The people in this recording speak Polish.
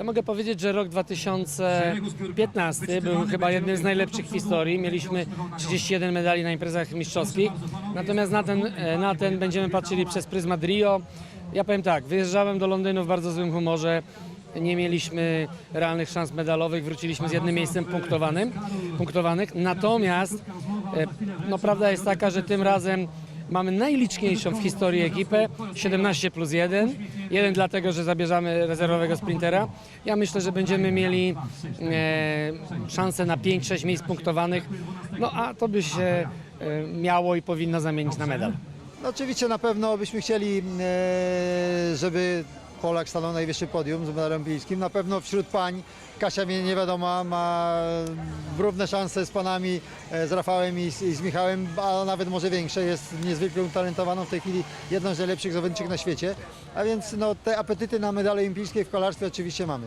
Ja mogę powiedzieć, że rok 2015 był chyba jednym z najlepszych w historii. Mieliśmy 31 medali na imprezach mistrzowskich. Natomiast na ten, e, na ten będziemy patrzyli przez pryzmat Rio. Ja powiem tak, wyjeżdżałem do Londynu w bardzo złym humorze. Nie mieliśmy realnych szans medalowych, wróciliśmy z jednym miejscem punktowanym, punktowanych. Natomiast e, no, prawda jest taka, że tym razem Mamy najliczniejszą w historii ekipę, 17 plus 1. Jeden dlatego, że zabierzamy rezerwowego sprintera. Ja myślę, że będziemy mieli e, szansę na 5-6 miejsc punktowanych. No a to by się e, miało i powinno zamienić na medal. No oczywiście na pewno byśmy chcieli, e, żeby Polak stanął na najwyższym podium z medalem olimpijskim. Na pewno wśród pań Kasia mnie nie wiadomo, ma równe szanse z panami, e, z Rafałem i z, i z Michałem, a nawet może większe. Jest niezwykle utalentowaną w tej chwili jedną z najlepszych zawodniczek na świecie. A więc no, te apetyty na medale olimpijskie w kolarstwie oczywiście mamy.